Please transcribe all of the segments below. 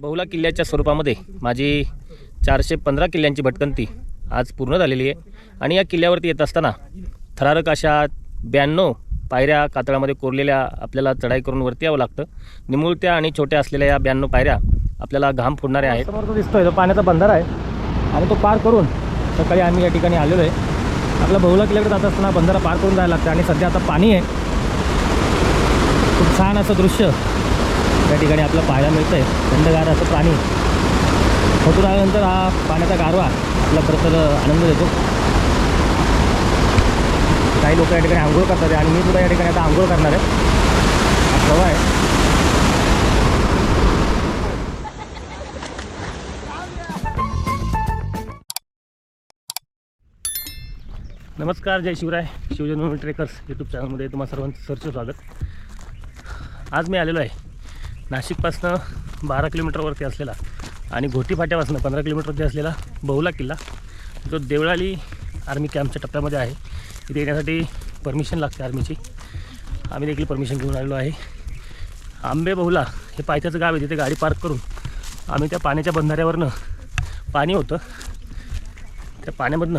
बहुला किल्ल्याच्या स्वरूपामध्ये माझी चारशे पंधरा किल्ल्यांची भटकंती आज पूर्ण झालेली आहे. आणि या किल्ल्यावरती येत असताना थरारक अशा ब्याण्णव पायऱ्या कातळामध्ये कोरलेल्या आपल्याला चढाई करून वरती यावं लागतं. निमुळत्या आणि छोट्या असलेल्या या ब्याण्णव पायऱ्या आपल्याला घाम फोडणाऱ्या आहेत. समोर तो दिसतोय तो पाण्याचा बंधारा आहे. आणि तो पार करून सकाळी आम्ही या ठिकाणी आलेलो आहे. आपला बहुला किल्ल्याकडे जात असताना बंधारा पार करून जायला लागतं आणि सध्या आता पाणी आहे. खूप छान असं दृश्य. या ठिकाणी आपलं पाहायला मिळतं आहे थंडगार असं पाणी फोटो आल्यानंतर हा पाण्याचा गारवा आपला खरं आनंद देतो. काही लोक या ठिकाणी आंघोळ करतात आहे आणि मी सुद्धा या ठिकाणी आता आंघोळ करणार आहे. हा आहे. नमस्कार जय शिवराय. शिवजन्म ट्रेकर्स यूट्यूब चॅनलमध्ये तुम्हाला सर्वांचं सरचं स्वागत. आज मी आलेलो आहे. नाशिकपासनं बारा किलोमीटरवरती असलेला आणि घोटी फाट्यापासून पंधरा किलोमीटरवरती असलेला बहुला किल्ला जो देवळाली आर्मी कॅम्पच्या टप्प्यामध्ये आहे. इथे येण्यासाठी परमिशन लागते आर्मीची. आम्ही देखील परमिशन घेऊन आलेलो आहे. आंबे बहुला हे पायथ्याचं गाव आहे. तिथे गाडी पार्क करून आम्ही त्या पाण्याच्या बंधाऱ्यावरनं पाणी होतं. त्या पाण्यामधनं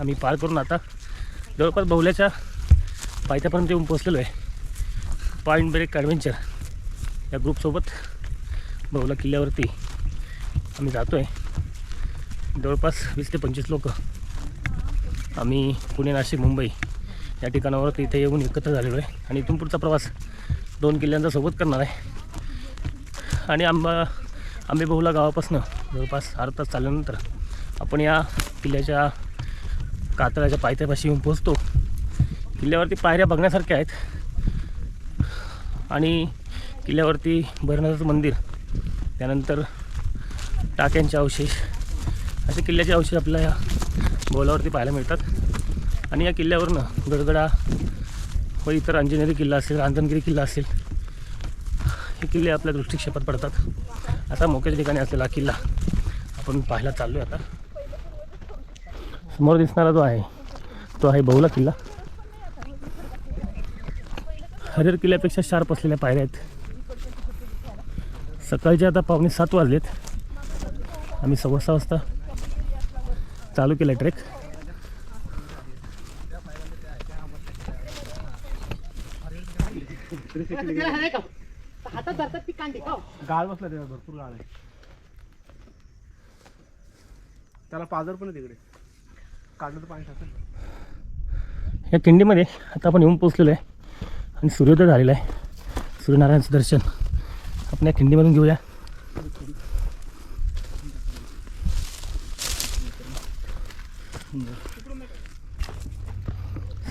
आम्ही पार करून आता जवळपास बहुल्याच्या पायथ्यापर्यंत येऊन पोचलेलो आहे. Point break adventure. या ग्रुपसोबत बहुला किल्ल्यावरती आम्ही जातो आहे जवळपास वीस ते पंचवीस लोक. आम्ही पुणे नाशिक मुंबई या ठिकाणावरती इथे येऊन एकत्र झालेलो आहे. आणि इथून पुढचा प्रवास दोन किल्ल्यांचा सोबत करणार आहे. आणि आंबा आंबे बहुला गावापासून जवळपास अर्धा तास चालल्यानंतर आपण या किल्ल्याच्या कातळाच्या पायथ्यापाशी येऊन पोहोचतो. किल्ल्यावरती पायऱ्या बघण्यासारख्या आहेत. आणि किल्ल्यावरती भैरनाथाचं मंदिर त्यानंतर टाक्यांचे अवशेष. असे किल्ल्याचे अवशेष आपल्याला या बोलावरती पाहायला मिळतात. आणि या किल्ल्यावरनं गडगडा व इतर अंजनेरी किल्ला असेल रांजणगिरी किल्ला असेल हे किल्ले आपल्या दृष्टिक्षेपात पडतात. असा मोक्याच्या ठिकाणी असलेला किल्ला आपण पाहायला चाललो आहे आता. समोर दिसणारा जो आहे तो आहे बहुला किल्ला. हरिहर किल्ल्यापेक्षा शार्प असलेल्या पायऱ्या आहेत. सकाळचे आता पावणे सात वाजलेत. आम्ही सव्वा सहा वाजता चालू केला ट्रेक. गाळ बसला त्याला भरपूर गाळ आहे. त्याला पाजर पण आहे तिकडे. काढलं तर पाणी टाकेल. या किंडीमध्ये आता आपण येऊन पोचलेलो आहे आणि सूर्योदय झालेला आहे. सूर्यनारायणाचं दर्शन. आपण या खिंडीमधून घेऊया.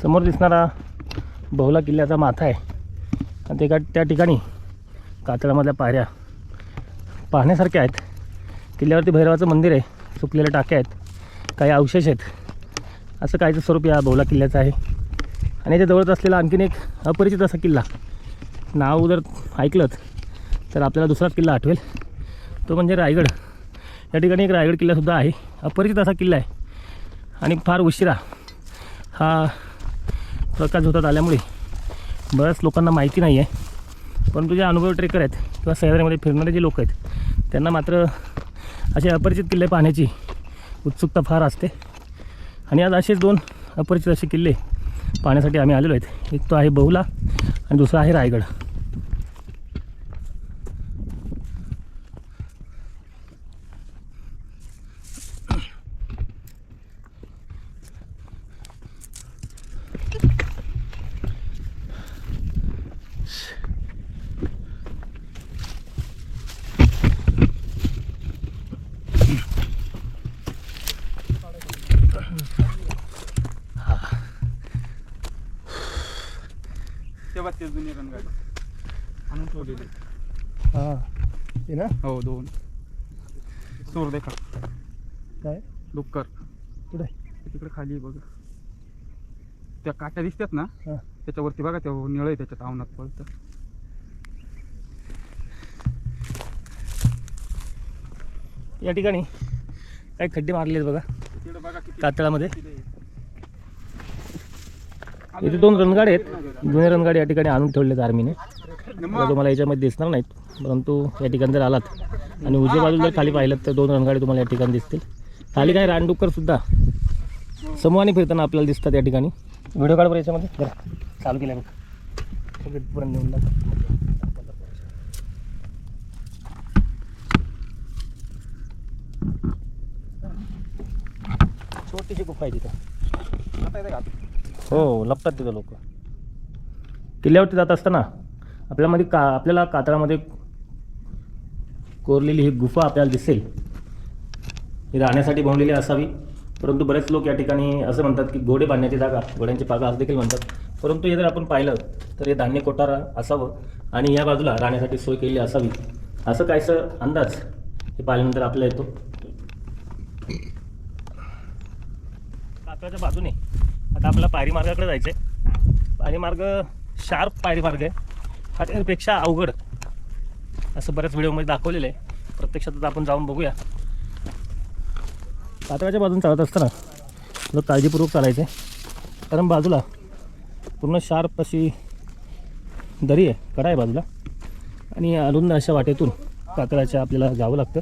समोर दिसणारा बहुला किल्ल्याचा माथा आहे. आणि ते का त्या ठिकाणी कातळामधल्या पायऱ्या पाहण्यासारख्या आहेत. किल्ल्यावरती भैरवाचं मंदिर आहे. सुकलेल्या टाक्या आहेत. काही अवशेष आहेत. असं काहीचं स्वरूप या बहुला किल्ल्याचं आहे. आणि याच्या जवळच असलेला आणखीन एक अपरिचित असा किल्ला. नाव जर ऐकलं तर आपल्याला दुसराच किल्ला आठवेल. तो म्हणजे रायगड. या ठिकाणी एक रायगड किल्लासुद्धा आहे. अपरिचित असा किल्ला आहे. आणि फार उशिरा हा प्रकाश होतात आल्यामुळे बऱ्याच लोकांना माहिती नाही आहे परंतु जे अनुभव ट्रेकर आहेत किंवा सह्याद्रीमध्ये फिरणारे जे लोक आहेत त्यांना मात्र असे अपरिचित किल्ले पाहण्याची उत्सुकता फार असते. आणि आज असेच दोन अपरिचित असे किल्ले पाहण्यासाठी आम्ही आलेलो आहेत. एक तो आहे बहुला आणि दुसरा आहे रायगड. ते जुनी रणगाडी. आणून ठेवलेली. हां. ना? हो दोन. सूर देखा. काय? डुक्कर. कुठे तिकडे खाली बघा. त्या काट्या दिसतात ना? हां. त्याच्यावरती बघा ते निळ आहे त्याच्यात आवनात पळतं. या ठिकाणी काही खड्डे मारले आहेत बघा. तिकडे बघा किती कातळामध्ये. किती आहे. इथे दोन रणगाडे आहेत. जुने रणगाडे या ठिकाणी आणून ठेवले आहेत आर्मीने तुम्हाला याच्यामध्ये दिसणार नाहीत परंतु या ठिकाणी जर आलात आणि उजव्या बाजूला जर खाली पाहिलं तर दोन रणगाडी तुम्हाला या ठिकाणी दिसतील. खाली काय रानडुक्कर सुद्धा समूहाने फिरताना आपल्याला दिसतात या ठिकाणी. व्हिडिओ काढ बरं याच्यामध्ये. बरं चालू केलं बघ सगळे पुरण नेऊन. छोटीशी गुफा आहे तिथं. हो लपतात तिथं लोक. किल्ल्यावरती जात असताना आपल्यामध्ये का आपल्याला कातळामध्ये कोरलेली ही गुफा आपल्याला दिसेल. ही राहण्यासाठी बनवलेली असावी. परंतु बरेच लोक या ठिकाणी असं म्हणतात की घोडे बांधण्याची जागा घोड्यांची पागा असं देखील म्हणतात. परंतु हे जर आपण पाहिलं तर हे धान्य कोठार असावं आणि या बाजूला राहण्यासाठी सोय केलेली असावी. असं काहीसं अंदाज हे पाहिल्यानंतर आपल्या येतो. कातळाच्या बाजूने आता आपल्याला पायरी मार्गाकडे जायचं आहे पायरी मार्ग शार्प पायरी मार्ग आहे. हा त्यापेक्षा अवघड. असं बऱ्याच व्हिडिओमध्ये दाखवलेलं आहे. प्रत्यक्षात आता आपण जाऊन बघूया. पातळ्याच्या बाजून चालत असताना थोडं काळजीपूर्वक चालायचं आहे कारण बाजूला पूर्ण शार्प अशी दरी आहे कडा आहे बाजूला. आणि अरुंद अशा वाटेतून कातळाच्या आपल्याला जावं लागतं.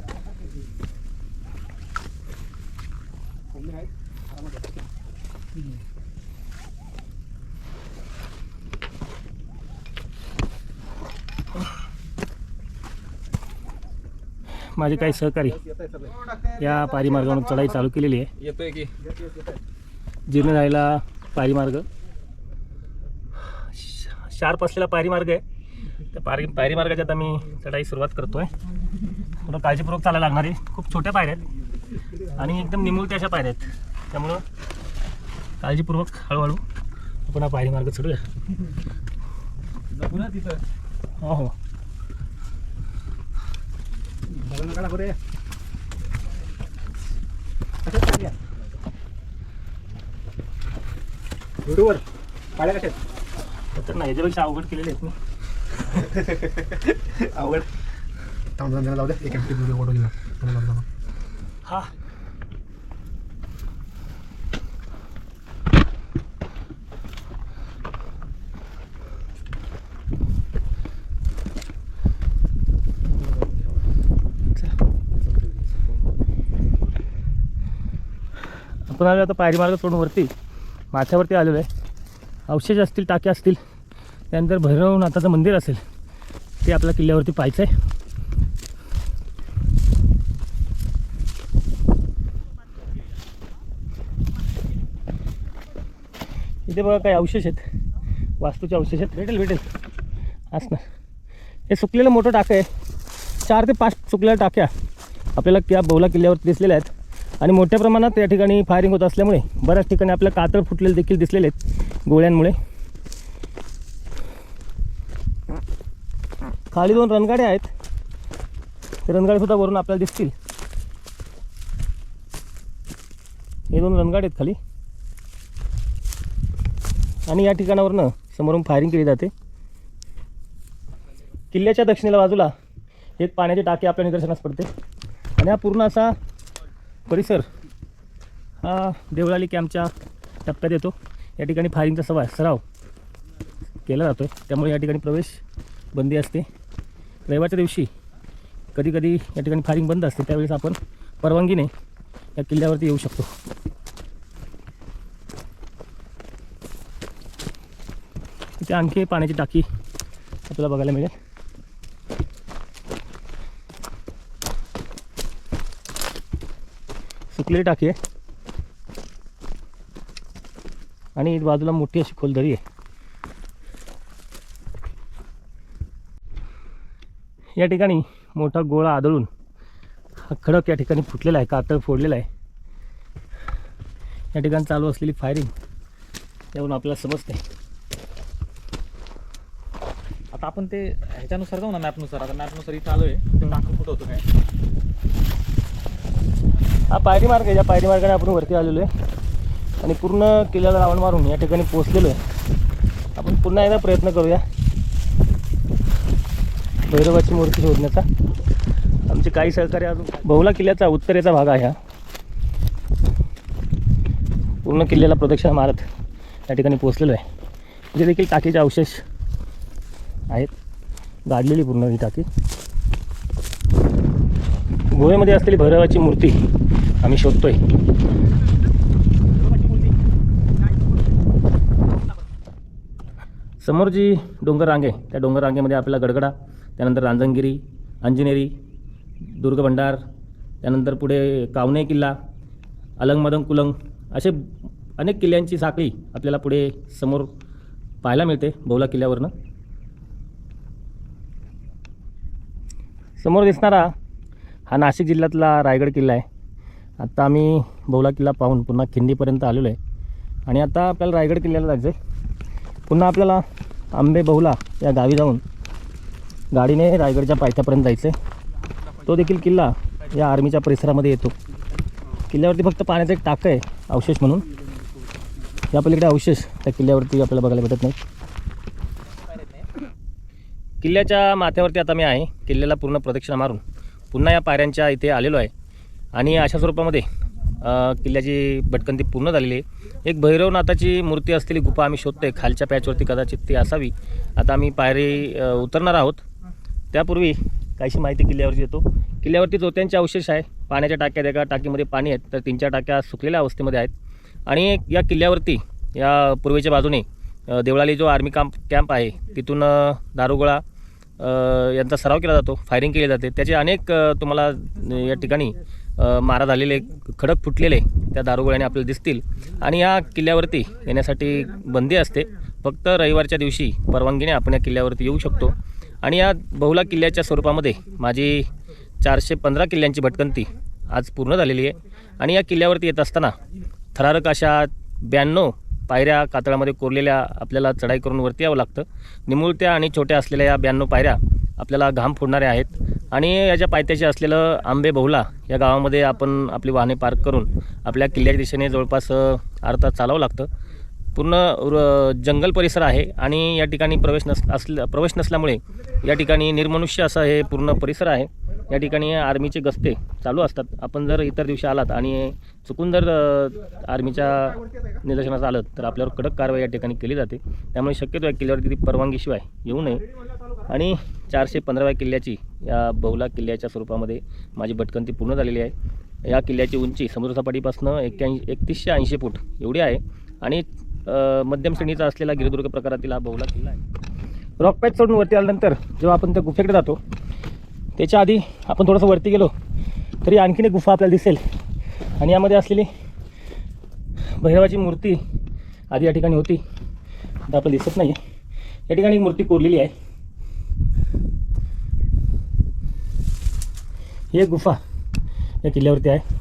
माझे काही सहकारी या पायरी मार्गावरून चढाई चालू केलेली आहे. जीर्ण झालेला पायरी मार्ग शार्प असलेला पायरी मार्ग आहे. त्या पायरी पायरी मार्गाची आता मी चढाई सुरुवात करतोय. थोडं काळजीपूर्वक चालायला लागणार आहे. खूप छोट्या पायऱ्या आहेत. आणि एकदम निमुळत्या अशा पायऱ्या आहेत. त्यामुळं काळजीपूर्वक हळूहळू आपण हा पायरी मार्ग चढूया हो हो. बघा नका लागू रे व्हिडिओवर पाड्या कशात तर नाही याच्यापेक्षा अवघड केलेले आहेत मी आवड थांब जाऊ दे एक फोटो घेणार हा. आपण आलो आता पायरी मार्ग सोडून वरती. माथ्यावरती आलेलो आहे. अवशेष असतील टाके असतील त्यानंतर भैरवनाथाचं मंदिर असेल. ते आपल्या किल्ल्यावरती पाहायचं आहे. इथे बघा काही अवशेष आहेत. वास्तूचे अवशेष आहेत. भेटेल भेटेल. असणार हे सुकलेलं मोठं टाकं आहे. चार ते पाच सुकलेल्या टाक्या आपल्याला त्या बौला किल्ल्यावर दिसलेल्या आहेत. आणि मोठ्या प्रमाणात या ठिकाणी फायरिंग होत असल्यामुळे बऱ्याच ठिकाणी आपल्या कातळ फुटलेले देखील दिसलेले आहेत गोळ्यांमुळे. खाली दोन रणगाड्या आहेत. ते रणगाड्या वरून आपल्याला दिसतील. हे दोन रणगाडे आहेत खाली. आणि या ठिकाणावरनं समोरून फायरिंग केली जाते. किल्ल्याच्या दक्षिणेला बाजूला एक पाण्याची टाकी आपल्या निदर्शनास पडते. आणि हा पूर्ण असा परिसर. हा देवळाली कॅम्पच्या टप्प्यात येतो. या ठिकाणी फायरिंगचा सवा सराव केला जातो आहे त्यामुळे या ठिकाणी प्रवेश बंदी असते. रविवारच्या दिवशी कधी कधी या ठिकाणी फायरिंग बंद असते. त्यावेळेस आपण परवानगीने या किल्ल्यावरती येऊ शकतो. इथे आणखी पाण्याची टाकी आपल्याला बघायला मिळेल. सुकलेली टाकी आहे आणि बाजूला मोठी अशी खोलदरी आहे. या ठिकाणी मोठा गोळा आदळून हा खडक या ठिकाणी फुटलेला आहे कातळ फोडलेला आहे. या ठिकाणी चालू असलेली फायरिंग त्यावरून आपल्याला समजते आता आपण ते ह्याच्यानुसार जाऊ ना मॅपनुसार आता मॅपनुसार इथं आलोय ते टाकून कुठं होतं काय? हा पायरी मार्ग आहे. या पायरी मार्गाने आपण वरती आलेलो आहे. आणि पूर्ण किल्ल्याला रावण मारून या ठिकाणी पोचलेलो आहे. आपण पुन्हा एकदा प्रयत्न करूया. भैरवाची मूर्ती शोधण्याचा. आमचे काही सहकार्य अजून बहुला किल्ल्याचा उत्तरेचा भाग आहे हा. पूर्ण किल्ल्याला प्रदक्षिणा मारत या ठिकाणी पोचलेलो आहे. इथे देखील टाकीचे अवशेष आहेत. गाडलेली पूर्ण ही टाकी. गोव्यामध्ये असलेली भैरवाची मूर्ती आम्ही शोधतोय. समोर जी डोंगर रांगे त्या डोंगर रांगेमध्ये आपल्याला गडगडा त्यानंतर रांजणगिरी अंजनेरी दुर्ग भंडार त्यानंतर पुढे कावणे किल्ला अलंगमदंग कुलंग असे अनेक किल्ल्यांची साखळी आपल्याला पुढे समोर पाहायला मिळते बौला किल्ल्यावरनं. समोर दिसणारा हा नाशिक जिल्ह्यातला रायगड किल्ला आहे. आत्ता आम्ही बौला किल्ला पाहून पुन्हा खिंडीपर्यंत आलेलो आहे. आणि आता आपल्याला रायगड किल्ल्याला जायचं आहे पुन्हा आपल्याला आंबे बहुला या गावी जाऊन गाडीने रायगडच्या पायथ्यापर्यंत जायचं आहे तो देखील किल्ला या आर्मीच्या परिसरामध्ये येतो. किल्ल्यावरती फक्त पाण्याचं एक टाकं आहे अवशेष म्हणून. या पलीकडे अवशेष त्या किल्ल्यावरती आपल्याला बघायला भेटत नाही किल्ल्याच्या माथ्यावरती आता मी आहे. किल्ल्याला पूर्ण प्रदक्षिणा मारून. पुन्हा या पायऱ्यांच्या इथे आलेलो आहे. आणि अशा स्वरूपामध्ये किल्ल्याची भटकंती पूर्ण झालेली आहे. एक भैरवनाथाची मूर्ती असलेली गुफा आम्ही शोधतोय. खालच्या पॅचवरती कदाचित ती असावी. आता आम्ही पायरी उतरणार आहोत. त्यापूर्वी काहीशी माहिती किल्ल्यावरची येतो किल्ल्यावरती जोत्यांचे अवशेष आहे. पाण्याच्या टाक्यात एका टाकीमध्ये पाणी आहेत तर तीन चार टाक्या सुकलेल्या अवस्थेमध्ये आहेत. आणि या किल्ल्यावरती या पूर्वेच्या बाजूने देवळाली जो आर्मी कॅम्प कॅम्प आहे तिथून दारुगोळा यांचा सराव केला जातो फायरिंग केली जाते. त्याचे अनेक तुम्हाला या ठिकाणी मारा झालेले खडक फुटलेले त्या दारुगोळ्याने आपल्याला दिसतील. आणि या किल्ल्यावरती येण्यासाठी बंदी असते. फक्त रविवारच्या दिवशी परवानगीने आपण या किल्ल्यावरती येऊ शकतो. आणि या बहुला किल्ल्याच्या स्वरूपामध्ये माझी चारशे पंधरा किल्ल्यांची भटकंती आज पूर्ण झालेली आहे. आणि या किल्ल्यावरती येत असताना थरारक अशा ब्याण्णव पायऱ्या कातळामध्ये कोरलेल्या आपल्याला चढाई करून वरती यावं लागतं. निमुळत्या आणि छोट्या असलेल्या या ब्याण्णव पायऱ्या आपल्याला घाम फोडणाऱ्या आहेत. आणि याच्या पायथ्याशी असलेलं आंबे बहुला या गावामध्ये आपण आपली वाहने पार्क करून आपल्या किल्ल्याच्या दिशेने जवळपास अर्थात अर्धा चालावं लागतं. पूर्ण जंगल परिसर आहे आणि या ठिकाणी प्रवेश नस असल्या प्रवेश नसल्यामुळे या ठिकाणी निर्मनुष्य असा हे पूर्ण परिसर आहे. या ठिकाणी आर्मीचे गस्ते चालू असतात. आपण जर इतर दिवशी आलात आणि चुकून जर आर्मीच्या निदर्शनास आलं तर आपल्यावर कडक कारवाई या ठिकाणी केली जाते. त्यामुळे शक्यतो या किल्ल्यावरती ती परवानगीशिवाय येऊ नये. आणि चारशे पंधराव्या किल्ल्याची या बहुला किल्ल्याच्या स्वरूपामध्ये माझी भटकंती पूर्ण झालेली आहे. या किल्ल्याची उंची समुद्रसपाटीपासून एक्क्याऐंशी एकतीसशे ऐंशी फूट एवढी आहे. आणि मध्यम श्रेणीचा असलेला गिरिदुर्ग प्रकारातील हा बहुला किल्ला आहे. रॉक पॅच सोडून वरती आल्यानंतर जेव्हा आपण त्या गुफेकडे जातो त्याच्या आधी आपण थोडंसं वरती गेलो तरी आणखीन एक गुफा आपल्याला दिसेल. आणि यामध्ये असलेली भैरवाची मूर्ती आधी या ठिकाणी होती आता आपल्याला दिसत नाही या ठिकाणी मूर्ती कोरलेली आहे. ही एक गुफा या किल्ल्यावरती आहे.